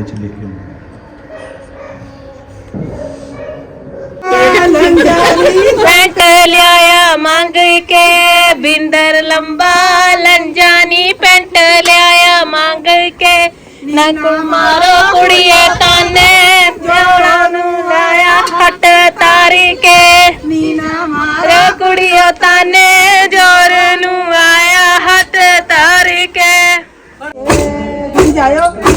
ਵਿੱਚ ਲਿਖਿਓ ਪੈਂਟ ਲਿਆਇਆ ਮੰਗ ਕੇ ਬਿੰਦਰ ਲੰਬਾ ਲੰਜਾਨੀ ਪੈਂਟ ਲਿਆਇਆ ਮੰਗ ਕੇ। ਨਾ ਮਾਰੋ ਕੁੜੀਏ ਤਾਨੇ ਜੋੜਾ ਨੂੰ ਲਾਇਆ ਹੱਟ ਤਾਰੀ ਕੇ ਨੀਨਾ ਮਾਰੋ ਕੁੜੀਓ ਤਾਨੇ ਜੋਰ ਨੂੰ ਆਇਆ ਹੱਟ ਤਾਰੀ ਕੇ ਚੱਲਦਾ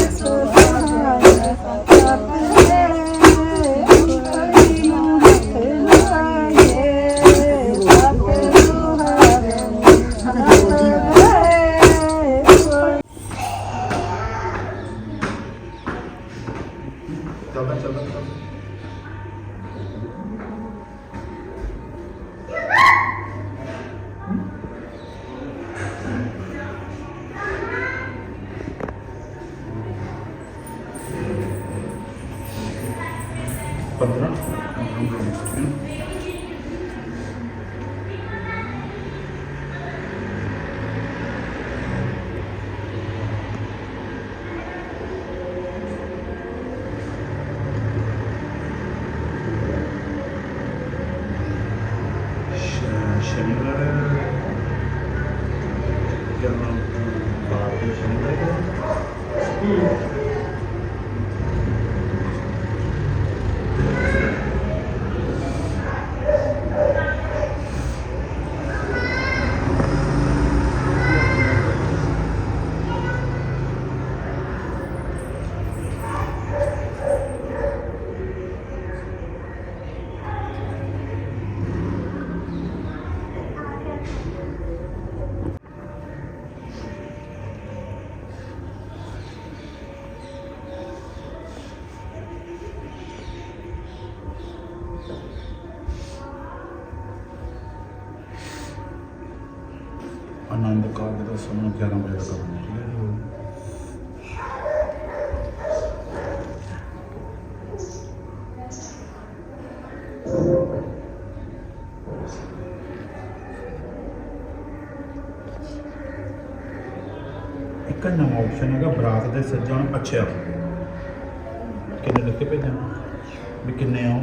ਕਿਆ ਨਾਮ ਬਾਤ ਹੈ ਸ਼ਨੀਵਾਰ ਕਿਆ? ਆਨੰਦ ਕਾਰਜ ਦਾ ਸਮਾਂ 11 ਵਜੇ ਤੱਕ ਕਰਨਾ ਠੀਕ ਹੈ। ਇੱਕ ਨਵਾਂ ਆਪਸ਼ਨ ਹੈਗਾ ਬਰਾਤ ਦੇ ਸੱਜਣ ਅੱਛਾ ਕਿੰਨੇ ਲਿਖ ਕੇ ਭੇਜਾਂ ਵੀ ਕਿੰਨੇ ਆਉਂ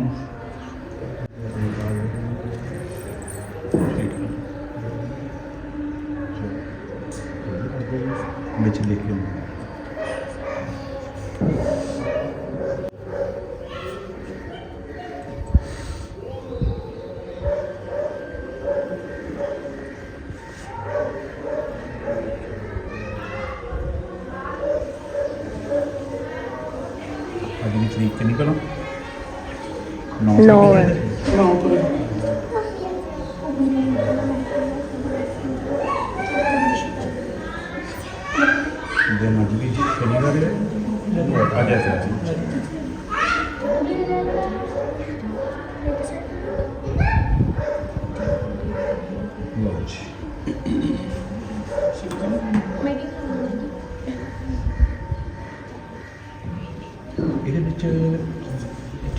ਦੀ ਤਰੀਕ ਕਿੰਨੀ ਕਰਾਂ ਨੌ ਹੈ। ਦਿਨ ਅੱਜ ਵੀ ਸ਼ਨੀਵਾਰ ਹੈ ਅੱਜ ਐਸਾ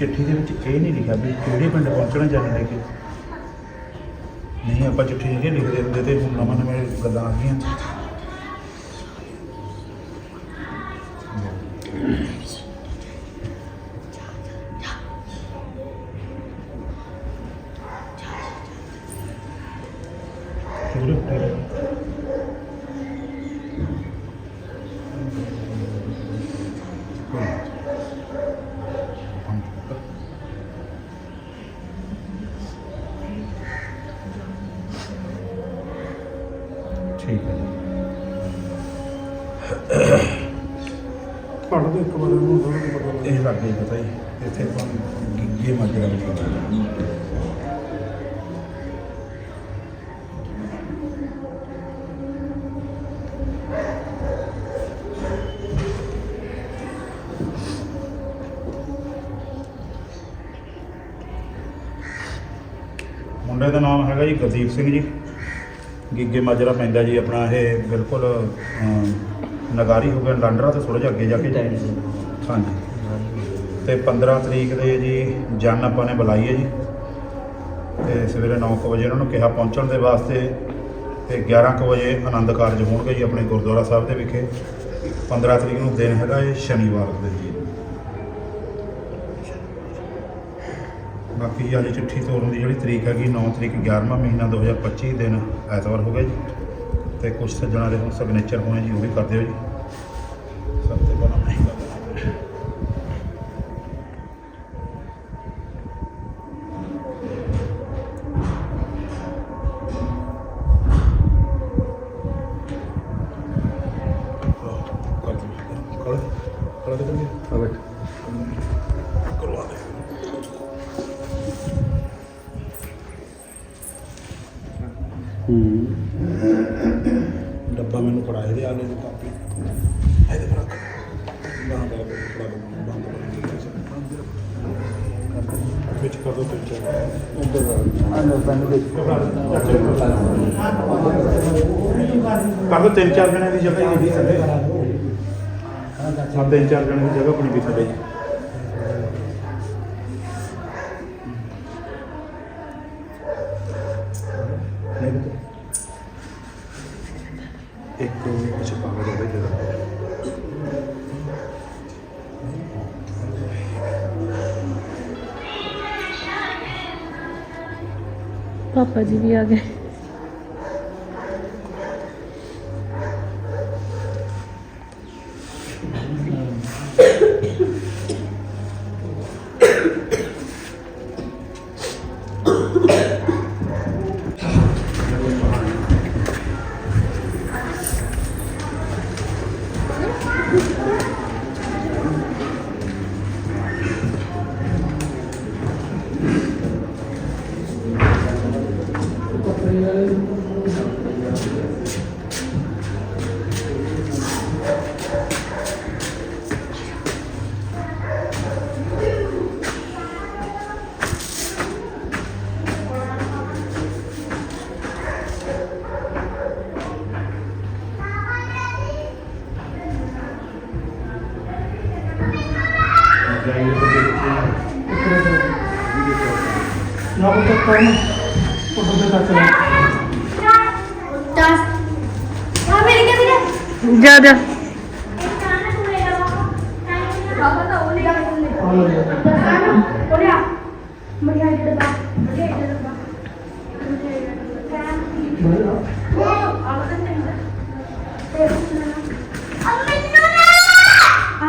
ਚਿੱਠੀ ਦੇ ਵਿੱਚ ਇਹ ਨਹੀਂ ਲਿਖਿਆ ਵੀ ਕਿਹੜੇ ਪਿੰਡ ਪਹੁੰਚਣਾ ਜਾਣੇ ਲੈ ਕੇ। ਨਹੀਂ, ਆਪਾਂ ਚਿੱਠੀ ਇਹ ਲਿਖਦੇ ਹੁੰਦੇ ਤੇ ਹੁਣ ਨਵਾਂ ਨਵੇਂ ਗੱਲਾਂ ਆ ਗਈਆਂ। ਇੱਕ ਵਾਰ ਇਹਨੂੰ ਥੋੜਾ ਜਿਹਾ ਪਤਾ ਲੱਗ ਇਹ ਲੱਗ ਗਈ ਪਤਾ ਹੀ। ਇੱਥੇ ਤੁਹਾਨੂੰ ਗਿੱਗੇ ਮਾਜਰਾ ਲਿਖਿਆ ਮੁੰਡੇ ਦਾ ਨਾਮ ਹੈਗਾ ਜੀ ਗੁਰਦੀਪ ਸਿੰਘ ਜੀ। ਗਿੱਗੇ ਮਾਜਰਾ ਪੈਂਦਾ ਜੀ ਆਪਣਾ ਇਹ ਬਿਲਕੁਲ ਅਮ, ਨਗਾਰੀ ਹੋ ਗਿਆ ਲਾਂਡਰਾ ਤੋਂ ਥੋੜਾ ਜਿਹਾ ਅੱਗੇ ਜਾ ਕੇ ਹਾਂਜੀ। ਤੇ 15 ਤਰੀਕ ਦੇ ਜੀ ਜਨ ਆਪਾਂ ਨੇ ਬੁਲਾਈ ਹੈ ਜੀ। ਤੇ ਸਵੇਰੇ 9 ਵਜੇ ਉਹਨਾਂ ਨੂੰ ਕਿਹਾ ਪਹੁੰਚਣ ਦੇ ਵਾਸਤੇ ਤੇ 11 ਕੁ ਵਜੇ ਆਨੰਦ ਕਾਰਜ ਹੋਣਗੇ ਜੀ ਆਪਣੇ ਗੁਰਦੁਆਰਾ ਸਾਹਿਬ ਦੇ ਵਿਖੇ। 15 ਤਰੀਕ ਨੂੰ ਦਿਨ ਹੈਗਾ ਇਹ ਸ਼ਨੀਵਾਰ ਦਾ ਜੀ। ਬਾਕੀ ਅੱਜ ਚਿੱਠੀ ਤੋਰਨ ਦੀ ਜਿਹੜੀ ਤਰੀਕ ਹੈਗੀ 9 ਤਰੀਕ 11ਵਾਂ ਮਹੀਨਾ 2025 ਦਿਨ ਐਤਵਾਰ ਹੋ ਗਿਆ ਜੀ। ਤੇ ਕੁਝ ਸੱਜਣਾ ਦੇ ਹੁਣ ਸਿਗਨੇਚਰ ਹੋਣੇ ਜੀ ਉਹ ਵੀ ਕਰ ਦਿਓ ਜੀ? ਕਰ ਦੋ ਤਿੰਨ ਚਾਰ ਜਣੇ ਦੀ ਜਗ੍ਹਾ ਹੀ ਨਹੀਂ ਥੱਲੇ ਹਾਂ ਤਿੰਨ ਚਾਰ ਜਣੇ ਦੀ ਜਗ੍ਹਾ ਬਣੀ ਵੀ ਥੱਲੇ ਜੀ ਇੱਕ ਕੁਝ ਪਾਵੇ ਦੇ ਜਗ੍ਹਾ ਪਾਪਾ ਜੀ ਵੀ ਆ ਗਏ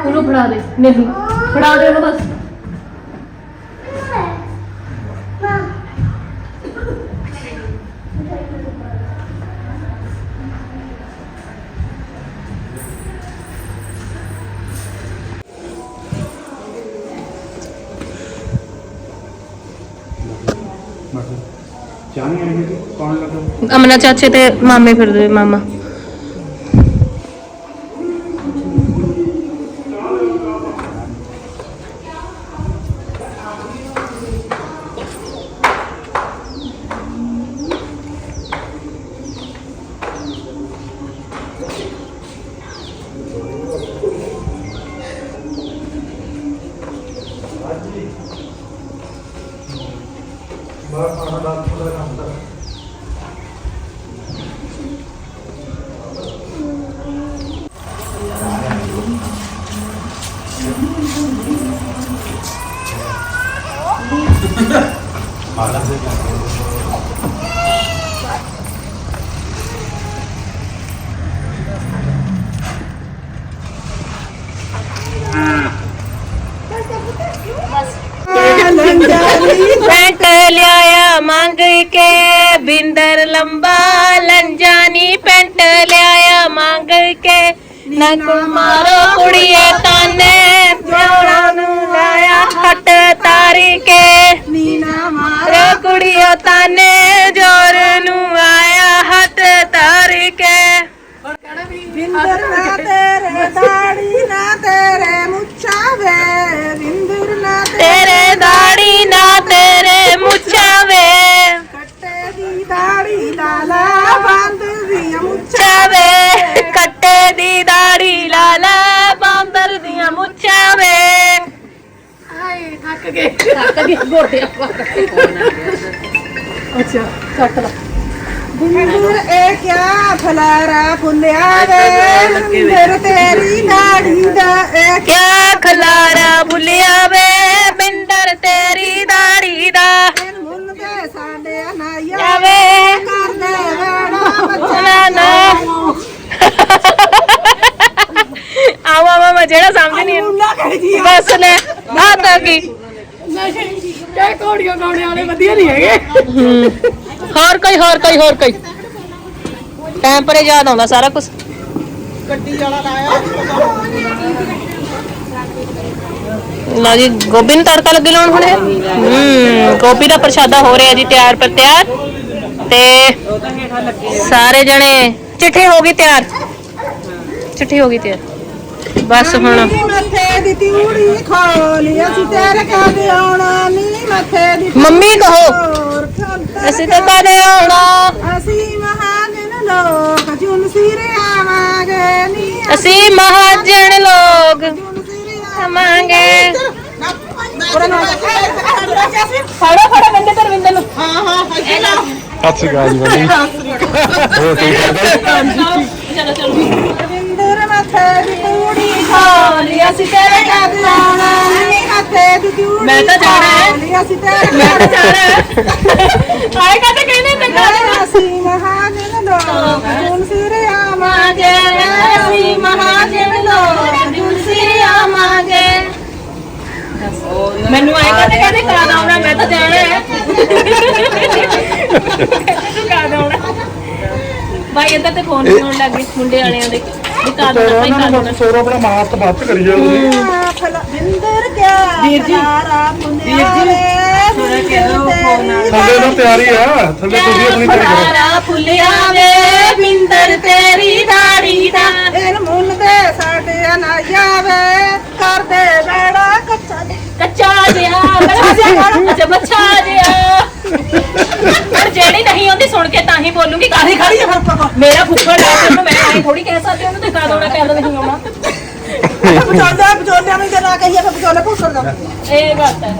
ਉਹਨੂੰ ਫੜਾ ਦੇ ਮੈਨੂੰ ਫੜਾ ਦੇ ਉਹਨੂੰ ਬਸ। ਲੱਗਾ ਚਾਚੇ ਤੇ ਮਾਮੇ ਫਿਰਦੇ ਮਾਮਾ। ਪੈਂਟ ਲਿਆਇਆ ਮੰਗ ਕੇ ਬਿੰਦਰ ਲੰਬਾ ਲੰਜਾਨੀ ਪੈਂਟ ਲਿਆਇਆ ਮੰਗ ਕੇ ਨਕ ਮਾਰੋ ਕੁੜੀਏ ਤਾਨੇ ਜੋੜਾ ਨੂੰ ਲਾਇਆ ਹੱਟ ਤਾਰੀ ਕੇ। ਨੀਨਾ ਮਾਰੋ ਕੁੜੀਏ ਤਾਨੇ ਜੋਰ ਨੂੰ ਆਇਆ ਹੱਟ ਤਾਰੀ ਕੇ। ਵਿੰਦਰ ਨਾ ਤੇਰੇ ਦਾੜੀ ਨਾ ਤੇਰੇ ਮੁੱਛਾਂ ਵੇ ਵਿੰਦਰ ਨਾ ਤੇਰੇ ਦਾੜੀ ਤੇਰੇ ਮੁੱਛਾਂ ਵੇ। ਕੱਟੇ ਦੀ ਦਾੜੀ ਲਾਲਾ ਬੰਦ ਦੀਆਂ ਮੁੱਛਾਂ ਚਾਵੇ ਕੱਟੇ ਦੀ ਦਾੜੀ ਲਾਲਾ ਬਾਂਦਰ ਦੀਆਂ ਮੁੱਛਾਂ ਵੇ। ਥੱਕ ਗਏ। ਅੱਛਾ ਕੱਟ ਲਾ। ਬਿੰਦਰ ਇਹ ਕਿਆ ਫਲਾਰਾ ਫੁੱਲਿਆ ਵੇ? ਬਿੰਦਰ ਤੇਰੀ ਦਾੜੀ ਦਾ ਇਹ ਕਿਆ ਖਲਾਰਾ ਭੁੱਲਿਆ ਵੇ? ਬਿੰਦਰ ਤੇਰੀ ਦਾੜੀ ਦਾ। ਕਿਨ ਮੁੱਲ ਦੇ ਸਾਡੇ ਅਨਾਇਆ ਜਾਵੇ। ਕਰਦੇ ਵੇੜਾ ਬੱਚਾ। ਨਾ ਨਾ। ਆਵਾ ਮਾਮਾ ਜਿਹੜਾ ਸਮਝ ਨਹੀਂ ਕਹਦੀ ਬਸ ਲੈ ਆ ਤਾਂ ਕੀ। ਇਹ ਕੋੜੀਆਂ ਗਾਉਣੇ ਵਾਲੇ ਵਧੀਆ ਨਹੀਂ ਹੈਗੇ। ਹੋਰ ਕੋਈ ਹੋਰ ਕੋਈ ਹੋਰ ਕੋਈ। ਟਾਈਮ ਪਰੇ ਯਾਦ ਆਉਂਦਾ ਸਾਰਾ ਕੁਝ ਗੱਡੀ ਵਾਲਾ ਲਾਇਆ। ਲਓ ਜੀ ਗੋਭੀ ਨੂੰ ਤੜਕਾ ਲੱਗੇ ਲਾਉਣ ਹੁਣੇ ਹੂੰ ਗੋਭੀ ਦਾ ਪ੍ਰਸ਼ਾਦਾ ਹੋ ਰਿਹਾ ਜੀ ਤਿਆਰ ਪਰ ਤਿਆਰ। ਤੇ ਸਾਰੇ ਜਣੇ ਚਿੱਠੀ ਹੋ ਗਈ ਤਿਆਰ। ਚਿੱਠੀ ਹੋ ਗਈ ਤਿਆਰ। ਬਸ ਹੁਣ ਨੀ ਮੱਥੇ ਦੀ ਤਿਉੜੀ ਖੋਲੀ ਅਸੀਂ ਤੇਰੇ ਕਾਦੇ ਆਉਣਾ। ਨੀ ਮੱਥੇ ਦੀ ਮੰਮੀ ਕਹੋ ਅਸੀਂ ਤਾਂ ਕਦੇ ਆਉਣਾ। ਅਸੀਂ ਮਹਾਜਨ ਲੋਕ ਜੁਨ ਸਿਰੇ ਆਵਾਂਗੇ। ਨੀ ਅਸੀਂ ਮਹਾਜਨ ਲੋਕ। ਸਿਰੇ ਨੂੰ ਫੜੋ ਫੜੋ ਬੰਦੇ ਤਰਵਿੰਦਰ ਨੂੰ। ਹਾਂ ਹਾਂ ਸਤਿ ਸ਼੍ਰੀ ਅਕਾਲ ਜੀ ਬਾਈ ਹੋਰ ਕੀ ਕਰਦਾ ਚਲੋ ਚਲੋ ਰਵਿੰਦਰ ਮੱਥੇ ਦੀ ਤਿਉੜੀ ਖੋਲੀ ਅਸੀਂ ਤੇਰੇ ਕਾਦੇ ਆਉਣਾ ਨੀ ਮੱਥੇ ਦੀ ਤਿਉੜੀ ਮੈਂ ਤਾਂ ਜਾਣਾ ਹੈ। ਖੋਲੀ ਅਸੀਂ ਤੇਰੇ ਮੈਂ ਤਾਂ ਜਾਣਾ ਆਏ ਕਦੇ ਕਹਿੰਦੇ ਤੇ ਕਾਹਦੇ ਅਸੀਂ ਮਹਾਜਨ ਲੋਕ ਜੁਨ ਸਿਰੇ ਆਵਾਂਗੇ। ਅਸੀਂ ਮਹਾਜਨ ਲੋਕ ਦੁਲਸੀ ਆਵਾਂਗੇ। ਮੈਨੂੰ ਆਏ ਕਦੇ ਕਹਿੰਦੇ ਕਾਦ ਆਉਣਾ ਮੈਂ ਤਾਂ ਜਾਣਾ ਹੈ। ਤੂੰ ਕਾਦ ਆਉਣਾ। ਭਾਈ ਇੱਧਰ ਤੇ ਫੋਨ ਆਉਣ ਲੱਗ ਗਏ ਮੁੰਡੇ ਵਾਲਿਆਂ ਦੇ ਵੀ ਕਾਦ ਆਉਣਾ ਭਾਈ ਕਾਦ ਆਉਣਾ। ਸੋਰ ਆਪਣਾ ਮਾਰ ਤੋਂ ਬਾਤ ਕਰੀ ਜਾ ਤੁਸੀਂ ਬਿੰਦਰ ਕਿਆ ਵੀਰ ਜੀ। ਵੀਰ ਜੀ ਥੋੜਾ ਕਿਹੋ ਥੱਲੇ ਤਾਂ ਤਿਆਰੀ ਆ ਥੱਲੇ ਤੁਸੀਂ ਆਪਣੀ ਤਿਆਰੀ ਕਰੋ। ਸਾਰਾ ਫੁੱਲਿਆ ਵੇ ਬਿੰਦਰ ਤੇਰੀ ਦਾੜੀ ਦਾ। ਇਹ ਮੁੰਨ ਦੇ ਸਾਡੇ ਨਾ ਜਾਵੇ ਕਰਦੇ ਬੇੜਾ ਕੱਚਾ ਕੱਚਾ ਜਿਹਾ ਕੱਚਾ ਜਿਹਾ ਅੱਛਾ ਬੱਚਾ ਜਿਹਾ ਪਰ ਜਿਹੜੀ ਨਹੀਂ ਆਉਂਦੀ ਸੁਣ ਕੇ ਤਾਂ ਹੀ ਬੋਲੂਗੀ ਕਾਹਦੀ ਖੜੀ ਆ ਮੇਰਾ ਫੁੱਫੜ ਹੈ ਤੇ ਉਹਨੂੰ ਮੈਂ ਆਈ ਥੋੜੀ ਕਹਿ ਸਕਦੀ ਉਹਨੂੰ ਤੇ ਕਾ ਦੋਣਾ ਕਹਿ ਨਹੀਂ ਆਉਣਾ ਬਚਾਉਂਦਾ ਬਚਾਉਂਦਾ ਮੈਂ ਜਨਾ ਕਹੀਏ ਫਿਰ ਬਚਾਉਂਦਾ ਪੁੱਛਣ ਦਾ। ਇਹ ਬਾਤ ਹੈ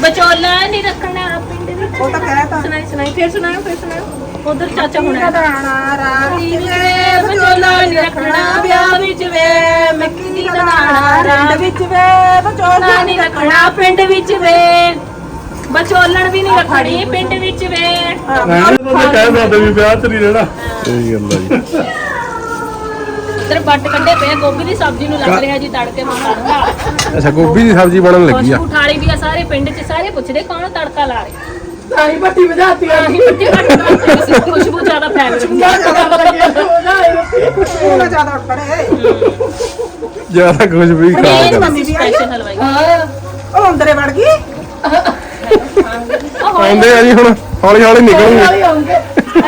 ਬਚੋਲਾ ਨਹੀਂ ਰੱਖਣਾ ਪਿੰਡ ਵਿੱਚ। ਉਹ ਤਾਂ ਕਹਿਤਾ ਸੁਣਾਈ ਸੁਣਾਈ ਫਿਰ ਸੁਣਾਓ ਫਿਰ ਸੁਣਾਓ। ਉਧਰ ਚਾਚਾ ਹੁਣਾ ਦਾਣਾ ਰਾਤੀ ਵੇ ਬਚੋਲਾ ਨਹੀਂ ਰੱਖਣਾ ਵਿਆਹ ਵਿੱਚ ਵੇ ਮੱਕੀ ਦੀ ਦਾਣਾ ਰੰਡ ਵਿੱਚ ਵੇ ਬਚੋਲਾ ਨਹੀਂ ਰੱਖਣਾ ਪਿੰਡ ਵਿੱਚ ਵੇ। ਬਚੋਲਣ ਵੀ ਨਹੀਂ ਰੱਖਣੀ ਪਿੰਡ ਵਿੱਚ ਵੇ। ਰਹਿਣ ਤੋਂ ਤਾਂ ਕਹਿ ਸਕਦੇ ਵੀ ਵਿਆਹ ਚ ਨਹੀਂ ਰਹਿਣਾ। ਸਹੀ ਗੱਲ ਆ ਜੀ। ਇੱਧਰ ਬੱਟ ਕੱਢੇ ਪਏ ਆ, ਗੋਭੀ ਦੀ ਸਬਜ਼ੀ ਨੂੰ ਲੱਗ ਰਿਹਾ ਜੀ ਤੜਕੇ ਮਸਾਲਾ ਅੱਛਾ ਗੋਭੀ ਦੀ ਸਬਜ਼ੀ ਬਣਨ ਲੱਗੀ ਆ। ਖੁਸ਼ਬੂ ਠਾਲੀ ਵੀ ਆ ਸਾਰੇ ਪਿੰਡ 'ਚ ਸਾਰੇ ਪੁੱਛਦੇ ਕੌਣ ਤੜਕਾ ਲਾ ਰਿਹਾ। ਆਈ ਬੱਤੀ ਵਜਾਤੀ ਆ। ਖੁਸ਼ਬੂ ਜ਼ਿਆਦਾ ਫੈਲ ਰਹੀ ਹੈ। ਉਹ ਜ਼ਿਆਦਾ ਉੱਠ ਪੜੇ ਜ਼ਿਆਦਾ ਕੁਝ ਵੀ ਖਰਾਬ ਕਰ ਮੰਮੀ ਵੀ ਆਈ ਸਪੈਸ਼ਲ ਹਲਵਾਈ। ਉਹ ਅੰਦਰੇ ਵੜ ਗਈ। ਆਉਂਦੇ ਆ ਜੀ ਹੁਣ ਹੌਲੀ ਹੌਲੀ ਨਿਕਲੂਗੇ।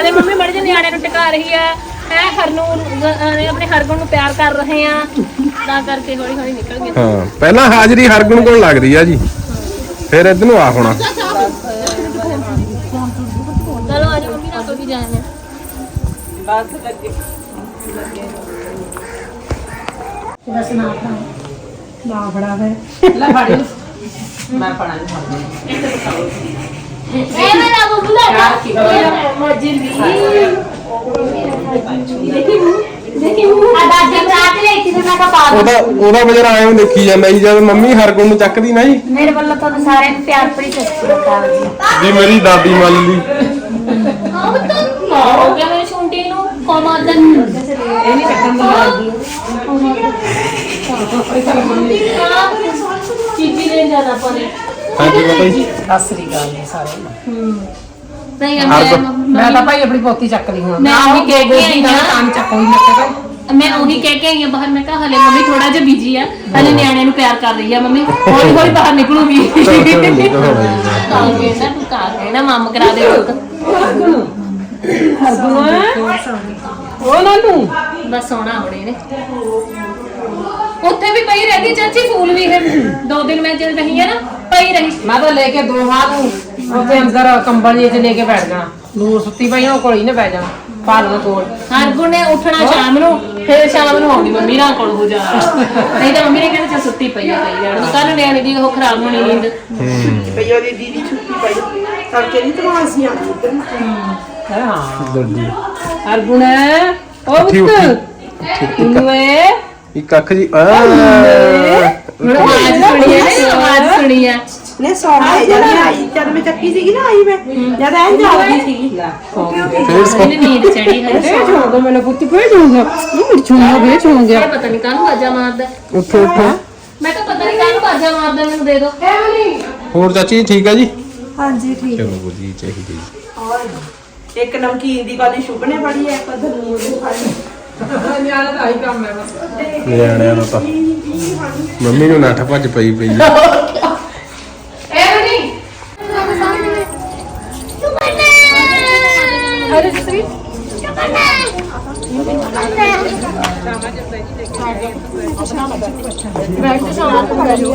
ਅਰੇ ਮੰਮੀ ਮੜ ਜੇ ਨਿਆਣੇ ਨੂੰ ਟਿਕਾ ਰਹੀ ਆ। ਐ ਹਰਨੂਰ ਅਹ ਆਪਣੇ ਹਰਗੁਣ ਨੂੰ ਪਿਆਰ ਕਰ ਰਹੇ ਆ। ਤਾਂ ਕਰਕੇ ਹੌਲੀ ਹੌਲੀ ਨਿਕਲ ਗਏ। ਹਾਂ ਪਹਿਲਾਂ ਹਾਜ਼ਰੀ ਹਰਗੁਣ ਕੋਲ ਲੱਗਦੀ ਆ ਜੀ। ਫਿਰ ਇੱਧਰ ਨੂੰ ਆ ਹੋਣਾ। ਨਾ ਬੜਾ ਵੇ ਇਹ ਮੇਰਾ ਬੁੱਲਾ ਦਾ ਮਜਲੀ ਦੇਖੀ ਦੇਖੀ ਆ ਦਾਦੀ ਬਰਾਤ ਲੈ ਕੇ ਨਾ ਕਾ ਉਹਦਾ ਉਹਦਾ ਵਜਰ ਆਏ ਨੂੰ ਦੇਖੀ ਜਾਂਦਾ ਜੀ ਜਦ ਮੰਮੀ ਹਰਗੁਣ ਨੂੰ ਚੱਕਦੀ ਨਾ ਜੀ। ਮੇਰੇ ਵੱਲੋਂ ਤੁਹਾਨੂੰ ਸਾਰਿਆਂ ਨੂੰ ਪਿਆਰ ਭਰੀ ਸਤਿ ਸ਼੍ਰੀ ਅਕਾਲ ਜੀ। ਵੀ ਮੇਰੀ ਦਾਦੀ ਮੰਨ ਲਈ। ਹੋ ਗਿਆ ਮੇਰੇ ਛੁੰਟੀ ਨੂੰ ਇਹ ਨਹੀਂ ਚੱਕਣ ਦੀ ਲੱਗੀ ਚੀਚੀ ਲੈ ਜਾਣਾ ਪੜੇ ਹਾਂਜੀ ਬਾਬਾ ਜੀ। ਸਤਿ ਸ੍ਰੀ ਅਕਾਲ ਜੀ ਸਾਰਿਆਂ ਨੂੰ ਨਹੀਂ ਮੈਂ ਤਾਂ ਭਾਈ ਆਪਣੀ ਪੋਤੀ ਚੱਕ ਲਈ ਹੁਣ। ਮੈਂ ਉਹੀ ਕਹਿ ਕੇ ਆਈ ਦਾ ਹਾਂ। ਕੰਮ ਚੱਕੋ ਹੀ ਮੈਂ ਕਿਹਾ ਮੈਂ ਉਹੀ ਕਹਿ ਕੇ ਆਈ ਆ ਬਾਹਰ। ਮੈਂ ਕਿਹਾ ਹਲੇ ਮੰਮੀ ਥੋੜਾ ਜਿਹਾ ਬਿਜ਼ੀ ਆ। ਹਲੇ ਨਿਆਣੇ ਨੂੰ ਪਿਆਰ ਕਰ ਰਹੀ ਆ ਮੰਮੀ। ਹੌਲੀ ਹੌਲੀ ਬਾਹਰ ਨਿਕਲੂਗੀ। ਤਾਂ ਤੂੰ ਕਹਿਣਾ ਮਮ ਕਰਾ ਦੇ ਪੁੱਤ ਉਹਨਾਂ ਨੂੰ? ਬਸ ਸੋਣਾ ਹੁਣੇ ਨੇ। ਉੱਥੇ ਵੀ ਪਈ ਰਹਿ ਚਾਚੀ ਫੂਲ ਵੀ ਇਹ ਦੋ ਦਿਨ ਮੈਂ ਜਦ ਰਹੀ ਆ ਨਾ ਪਈ ਰਹੀ। ਮੈਂ ਤਾਂ ਲੈ ਕੇ ਦੋ ਹਾਥ ਨੂੰ ਉੱਥੇ ਅੰਦਰ ਕੰਬਲ ਜਿਹੇ 'ਚ ਲੈ ਕੇ ਬੈਠ ਜਾਣਾ। ਨੂਰ ਸੁੱਤੀ ਪਈ ਆ, ਉਹ ਕੋਲ ਹੀ ਨਾ ਬਹਿ ਜਾਣਾ ਪਾਲ ਦੇ ਕੋਲ। ਹਰਗੁਣ ਨੇ ਉੱਠਣਾ ਸ਼ਾਮ ਨੂੰ ਫਿਰ ਸ਼ਾਮ ਨੂੰ ਆਉਂਦੀ ਮੰਮੀ ਨਾਲ ਕੋਲ ਹੋ ਜਾਣਾ ਨਹੀਂ ਤਾਂ ਮੰਮੀ ਨੇ ਕਹਿਣਾ ਚੱਲ ਸੁੱਤੀ ਪਈ ਆ ਪਈ ਜਾਣ ਕੱਲ ਨਿਆਣੇ ਦੀ ਉਹ ਖਰਾਬ ਹੋਣੀ ਨੀਂਦ। ਪਈ ਉਹਦੀ ਦੀਦੀ ਛੁੱਟੀ ਪਈ। ਤੜਕੇ ਨਹੀਂ ਤਮਾਸੀਆਂ ਹਾਂ। ਲੱਡੂ ਅਰਗੁਣ ਉਹ ਉੱਠੀ, ਪੁੱਤ। ਕਿਨੂੰ ਏ ਇੱਕ ਅੱਖ ਜੀ ਆ ਹੁਣ ਆਵਾਜ਼ ਸੁਣੀ ਹੈ ਨਾ ਆਵਾਜ਼ ਸੁਣੀ ਹੈ। ਨੇ ਸੌਣਾ ਜਦ ਮੈਂ ਆਈ ਜਦ ਮੈਂ ਚੱਕੀ ਸੀਗੀ ਨਾ ਆਈ ਮੈਂ। ਜਦ ਐਂ ਜਾਗਦੀ ਸੀਗੀ ਫੇਰ ਸੌ ਇਹਨੇ ਨੀਂਦ ਚੜੀ ਹੈ ਫੇਰ ਛੋੜ ਦੋ ਮੈਨੂੰ ਪੁੱਤ ਫੇਰ ਛੋੜ ਦੋ ਇਹ ਮੇਰੀ ਛੋੜ ਗਿਆ ਛੋੜ ਗਿਆ ਇਹ ਪਤਾ ਨਹੀਂ ਕਾਹਨੂੰ ਬਾਜਾ ਮਾਰਦਾ। ਉੱਠੋ ਉੱਠੋ। ਮੈਂ ਕਿਹਾ ਪਤਾ ਨਹੀਂ ਕਾਹਨੂੰ ਬਾਜਾ ਮਾਰਦਾ ਮੈਨੂੰ ਦੇ ਦੋ। ਹੋਰ ਚਾਚੀ ਠੀਕ ਆ ਜੀ? ਹਾਂਜੀ ਠੀਕ। ਚਲੋ ਵਧੀਆ ਚਾਹੀਦੀ ਜੀ। ਇੱਕ ਨਮਕੀਨ ਦੀ ਵਾਲੀ ਸ਼ੁਭ ਨੇ ਫੜੀ ਹੈ ਇੱਕ ਧਨੂਰ ਦੀ ਫੜੀ ਨਿਆਣਾ ਤਾਂ ਆਹੀ ਕੰਮ ਹੈ ਬਸ। ਨਿਆਣਿਆਂ ਦਾ ਤਾਂ। ਮੰਮੀ ਨੂੰ ਨੱਠ ਭੱਜ ਪਈ ਪਈ ਆ। ਇਹ ਨਹੀਂ। ਅਰੇ ਜਸਵੀਰ ਬੈਠ ਕੇ ਸ਼ਾਮ ਨੂੰ ਕਰ ਲਿਓ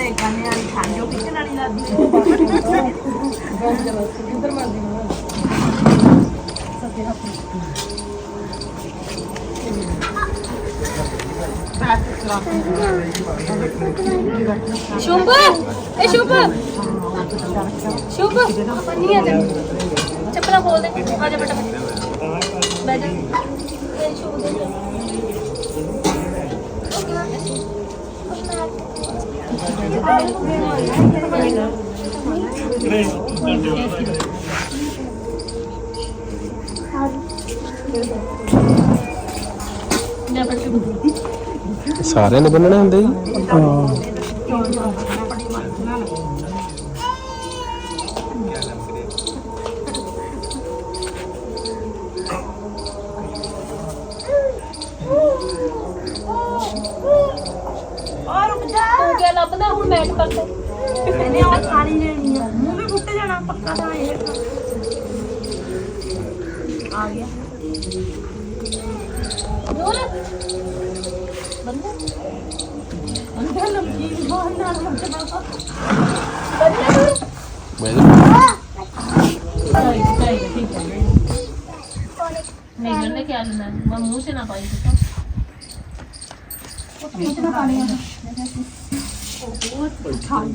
ਲੈ ਗਾਣੇ ਵਾਲੀ ਖਾਂਜੋ ਪਿੱਛੇ ਨਾਲੀ ਲਾਦੀ? ਸ਼ੁਭ, ਇਹ ਸ਼ੁਭ। ਸ਼ੁਭ ਨਹੀਂ ਆ ਚੱਪਲਾਂ ਖੋਲ ਦੇ। ਆ ਜਾ ਬੇਟਾ ਬੈ ਜਾ। ਸ਼ੁਭ ਦੇ। ਸਾਰਿਆਂ ਨੇ ਬੰਨਣੇ ਹੁੰਦੇ ਜੀ? ਔਰ आ गया बंदर बंदर नमकीन बहुत नाम बंदर नहीं करने क्या लेना मैं मुंह से ना पाई कितना पानी है बहुत ठंड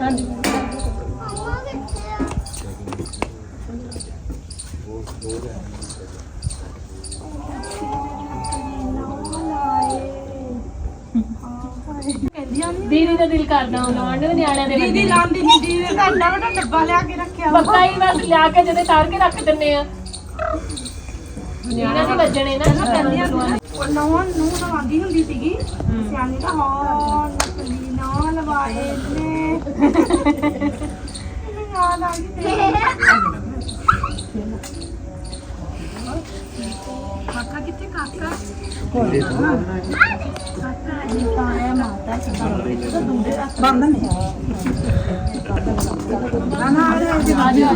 ਹਾਂਜੀ। ਦੀਦੀ ਦਾ ਦਿਲ ਕਰਦਾ ਹੁੰਦਾ ਆਂਡੇ ਨਿਆਣਿਆਂ ਦੇ ਦੀਦੀ ਲਾਂਦੀ ਦੀਦੀ ਦਾ ਡੱਬਾ ਲਿਆ ਕੇ ਰੱਖਿਆ ਵਾ। ਪੱਕਾ ਹੀ ਬਸ ਲਿਆ ਕੇ ਜਦੇ ਤਾਰ ਕੇ ਰੱਖ ਦਿੰਨੇ ਆ। ਨਿਆਣਿਆਂ ਦੇ ਯਾਦ ਆ ਗਈ ਤੇਰੀ ਕਾਕਾ ਕਿੱਥੇ ਕਾਕਾ ਬੰਦ ਨਹੀਂ ਨਾ ਨਾ ਆ ਜਾ ਆ ਜਾ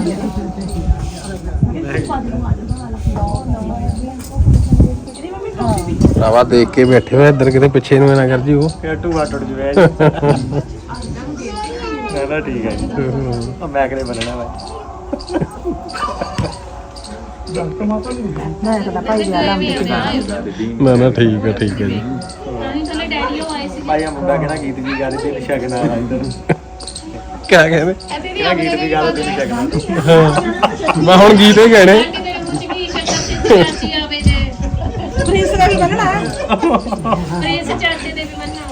ਭਰਾਵਾ ਦੇਖ ਕੇ ਬੈਠੇ ਹੋਏ ਇੱਧਰ ਕਿਤੇ ਪਿੱਛੇ ਨੂੰ ਨਾ ਕਰ ਜੀ ਉਹ ਟੂਆ ਟੁੱਟ ਜਵੇ ਨਾ ਨਾ ਠੀਕ ਹੈ ਜੀ ਉਹ ਮੈਂ ਕਿਹਨੇ ਬੰਨਣਾ ਵਾ। ਨਾ ਨਾ ਠੀਕ ਹੈ ਠੀਕ ਹੈ ਜੀ ਥੱਲੇ ਡੈਡੀ ਉਹ ਆਏ ਸੀ ਭਾਈ ਆ ਮੁੰਡਾ ਕਿਹੜਾ ਗੀਤ ਵੀ ਗਾ ਦੇ ਤੇ ਸ਼ਗਨ ਆ ਇਧਰ। ਕਿਆ ਕਹਿੰਦੇ ਕਿਹੜਾ ਗੀਤ ਵੀ ਗਾ ਦੇ ਤੇ ਸ਼ਗਨ ਮੈਂ ਹੁਣ ਗੀਤ ਹੀ ਗਾਣੇ। ਕਿਤੇ ਕੁਝ ਵੀ ਚਾਚੀ ਆਵੇ ਜੇ ਪ੍ਰਿੰਸ ਦਾ ਵੀ ਬੰਨਣਾ। ਹੈ ਪ੍ਰਿੰਸ ਚਾਚੇ ਦੇ ਵੀ ਮੰਨਣਾ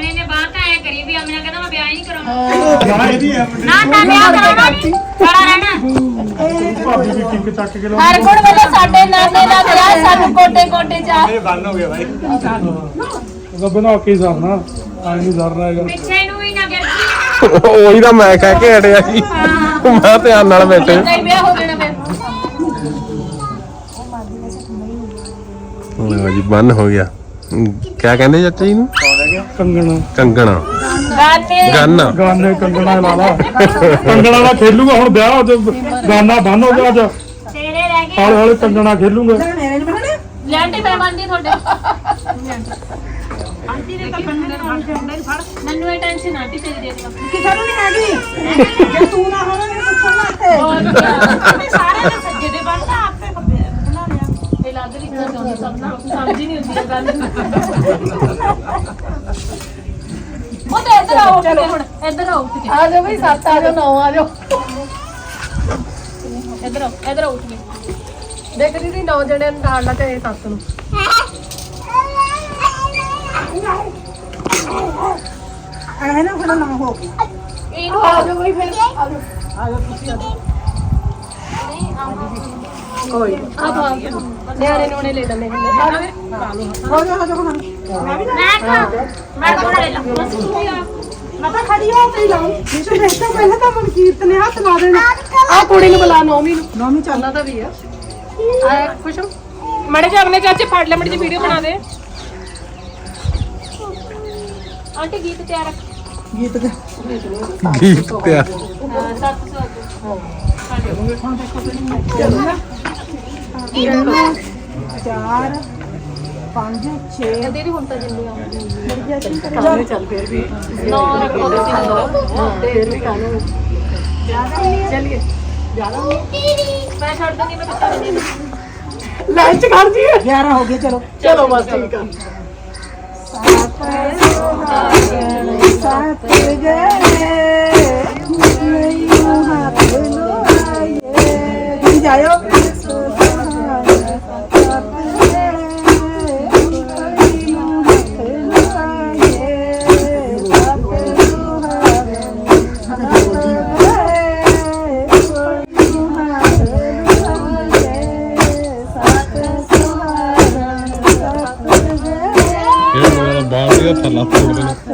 ਅਮਨੇ ਨੇ ਬਾਤ ਆਇਆ ਕਰੀ ਵੀ ਅਮਨੇ ਕਹਿੰਦਾ ਮੈਂ ਵਿਆਹ ਹੀ ਨਹੀਂ ਕਰਾਉਣਾ। ਗਾਣਾ ਇਹਦੀ ਹੈ ਨਾ ਨਾ ਵਿਆਹ ਕਰਾਉਣਾ ਨਹੀਂ ਖੜਾ ਰਹਿਣਾ। ਭਾਬੀ ਵੀ ਕਿੰਕ ਚੱਕ ਕੇ ਹਰ ਗੁਣ ਵੇਲੇ ਸਾਡੇ ਨਾਨੇ ਦਾ ਵਿਆਹ ਸਾਨੂੰ ਕੋਟੇ ਕੋਟੇ ਚ ਇਹ ਬੰਨ ਹੋ ਗਿਆ ਭਾਈ ਉਹਦਾ ਬਣਾ ਕੇ ਹੀ ਸਰਨਾ। ਆਈ ਨਹੀਂ ਸਰਨਾ ਹੈਗਾ। ਪਿੱਛੇ ਨੂੰ ਹੀ ਨਾ ਗਿਰ ਉਹੀ ਤਾਂ ਮੈਂ ਕਹਿ ਕੇ ਹਟਿਆ ਸੀ। ਮੈਂ ਧਿਆਨ ਨਾਲ ਬੈਠੇ। ਨਹੀਂ ਵਿਆਹ ਹੋ ਜਾਣਾ ਫਿਰ। ਲਓ ਜੀ ਬੰਨ ਹੋ ਗਿਆ। ਕੀ ਕਹਿੰਦੇ ਚਾਚਾ ਜੀ ਨੂੰ? ਕੰਗਣਾ। ਕੰਗਣਾ। ਗੰਨ। ਗਾਨੇ ਕੰਗਣਾ ਲਾ ਲਾ। ਕੰਗਣਾ ਦਾ ਖੇਲੂਗਾ ਹੁਣ ਵਿਆਹ ਅੱਜ ਗਾਨਾ ਬੰਨ ਹੋ ਗਿਆ ਅੱਜ। ਤੇਰੇ ਰਹਿ ਗਏ। ਹੌਲੇ ਹੌਲੇ ਕੰਗਣਾ ਖੇਲੂਗਾ। ਮੇਰੇ ਨਹੀਂ ਬਣਾਣੇ ਲੈਂਟੀ ਮੈਂ ਮੰਨਦੀ ਤੁਹਾਡੇ ਮੈਨੂੰ ਇਹ ਟੈਨਸ਼ਨ ਆਂਟੀ ਤੇਰੀ ਦੇਖ ਲਾ ਕਿਸੇ ਨੂੰ ਨਹੀਂ ਹੈਗੀ। ਜੇ ਤੂੰ ਨਾ ਹੋਵੇਂ ਮੈਨੂੰ ਪੁੱਛਣ ਲੱਗੇ ਸਾਰੇ ਦੇ ਸੱਜੇ ਦੇ ਬਣਦਾ ਆਪੇ ਬਣਾ ਲਿਆ ਇਹ ਤਾਂ ਚਾਹੁੰਦੀ ਸਭ ਨਾ ਸਮਝ ਹੀ। ਨਹੀਂ ਹੁੰਦੀ ਇਹ ਗੱਲ ਉਹ ਤੇ ਇੱਧਰ ਆਓ ਚਲੋ ਹੁਣ ਇੱਧਰ ਆਓ ਉੱਠ ਕੇ ਆ ਜਾਓ ਬਈ 7 ਆ ਜਾਓ 9 ਆ ਜਾਓ ਇੱਧਰ ਆਓ ਇੱਧਰ ਆਓ ਉੱਠ ਕੇ ਦੇਖ ਦੀਦੀ 9 ਜਣੇ ਨੂੰ ਡਾਲਣਾ ਤੇ 7 ਨੂੰ ਐ ਨਾ ਫਿਰ ਨਾ ਹੋ ਇਹਨੂੰ ਆ ਜਾਓ ਬਈ ਫਿਰ ਆ ਜਾਓ। ਕੋਈ ਆ ਪਾ ਨਿਆਣੇ ਨੂਣੇ ਲੈ ਲੈਣੇ ਹੁੰਦੇ ਆ। ਜਾਓ ਹੋ ਜਾ ਹੋ ਜਾ ਹੁਣ ਮੈਂ ਖਾ ਮੈਂ ਖਾ ਲੈ ਲਾ ਮੈਂ ਤਾਂ ਖੜੀ ਹੋ ਤੇ ਲਾਉਂ ਨਹੀਂ ਤਾਂ ਬੈਠਾ ਪਹਿਲਾਂ ਤਾਂ ਮਨ ਕੀਰਤਨ ਹੱਥ ਲਾ ਦੇਣਾ। ਆ ਕੁੜੀ ਨੂੰ ਬੁਲਾ ਨੌਵੀਂ ਨੂੰ। ਨੌਵੀਂ ਚੱਲ। ਉਹਨਾਂ ਦਾ ਵੀ ਆ। ਆ। ਖੁਸ਼ਮ ਮੜੇ ਜਾ ਆਪਣੇ ਚਾਚੇ ਫੜ ਲੈ ਮੜੀ ਜੀ ਵੀਡੀਓ ਬਣਾ ਦੇ। ਆਂਟੀ ਗੀਤ ਤਿਆਰ ਰੱਖ। ਗੀਤ ਗਾ ਗੀਤ ਤਿਆਰ ਹਾਂ, ਸੱਤ ਸੌ ਚਾਰ ਪੰਜ ਛੇ ਦੀਦੀ ਹੁਣ ਤਾਂ ਜਿੰਨੀ ਆਉਂਦੀ ਕਾਹਨੂੰ ਚੱਲ ਫਿਰ ਵੀ। ਨੌ ਰੱਖੋ ਤੁਸੀਂ ਨੌ ਤੇ ਫਿਰ ਵੀ ਕਾਹਨੂੰ ਚੱਲੀਏ ਮੈਂ ਛੱਡ ਦੂੰਗੀ ਮੈਂ ਪਿੱਛੇ ਨਹੀਂ ਲੰਚ ਕਰ ਜੀਏ 11 ਹੋ ਗਏ ਚਲੋ ਚਲੋ ਬਸ ਠੀਕ ਆ ਸਾਥ ਗਏ ਨਹੀਂ ਹੱਥ ਲੋਏ ਤੁਸੀਂ ਜਾਇਓ ਇਹ ਮੇਰਾ ਬਾਹਰ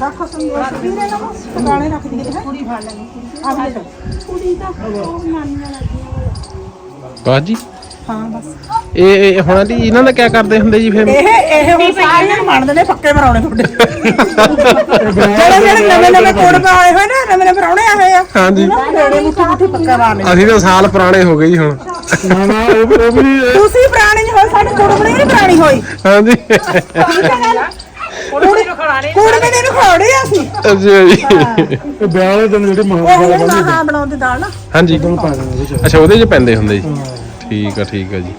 ਰੱਖੋ ਸੰਗੋਸ ਵੀ ਨੇ ਨਾ ਟਿਕਾਣੇ ਰੱਖ ਦਈਏ ਹੈ। ਪੂਰੀ ਫੜ ਲੈਣੀ। ਆ ਵੀ ਲੈ ਕੁੜੀ ਦਾ ਉਹ ਨਾਨੀ ਵਾਲਾ ਬਾਜੀ? ਹਾਂ ਬਸ। ਇਹ ਇਹ ਹੁਣ ਦੀ ਇਹਨਾਂ ਦਾ ਕੀ ਕਰਦੇ ਹੁੰਦੇ ਜੀ ਫਿਰ? ਇਹ ਇਹ ਹੁਣ ਸਾਰਿਆਂ ਨੂੰ ਮੰਨਦੇ ਨੇ ਪੱਕੇ ਮਰਾਉਣੇ ਤੁਹਾਡੇ। ਜਿਹੜੇ ਜਿਹੜੇ ਨਵੇਂ ਨਵੇਂ ਕੋਡ ਪਾਏ ਹੋਏ ਨੇ ਨਵੇਂ ਨਵੇਂ ਪਰਾਉਣੇ ਆਏ ਹੋਏ ਆ। ਹਾਂਜੀ। ਨੇੜੇ ਮੁੱਠੀ ਮੁੱਠੀ ਪੱਕਾ ਮਾਰਨੇ ਅਸੀਂ ਤਾਂ ਸਾਲ ਪੁਰਾਣੇ ਹੋ ਗਏ ਜੀ ਹੁਣ। ਨਾ ਨਾ ਉਹ ਵੀ- ਉਹ ਵੀ ਤੁਸੀਂ ਪੁਰਾਣੀ ਨਹੀਂ ਹੋਈ ਸਾਡੇ ਕੁੜਮਣੀ ਨਹੀਂ ਪੁਰਾਣੀ ਹੋਈ। ਹਾਂਜੀ। ਕੁੜੀ ਨੂੰ ਖੜਾਣੇ ਕੁੜਮਣੀ ਨੂੰ ਖੜਾਉਣੇ ਆ ਅਸੀਂ। ਅੱਛਾ ਜੀ। ਇਹ ਵਿਆਹ ਵਾਲੇ ਦਿਨ ਜਿਹੜੀ ਉਹ ਮਾਂ ਮਾਹਾਂ ਬਣਾਉਂਦੇ ਦਾਲ ਨਾ। ਹਾਂਜੀ। ਪਾ ਉਹਦੇ ਚ। ਅੱਛਾ ਉਹਦੇ 'ਚ ਪੈਂਦੇ ਹੁੰਦੇ ਜੀ। ਠੀਕ ਆ ਠੀਕ ਆ ਜੀ।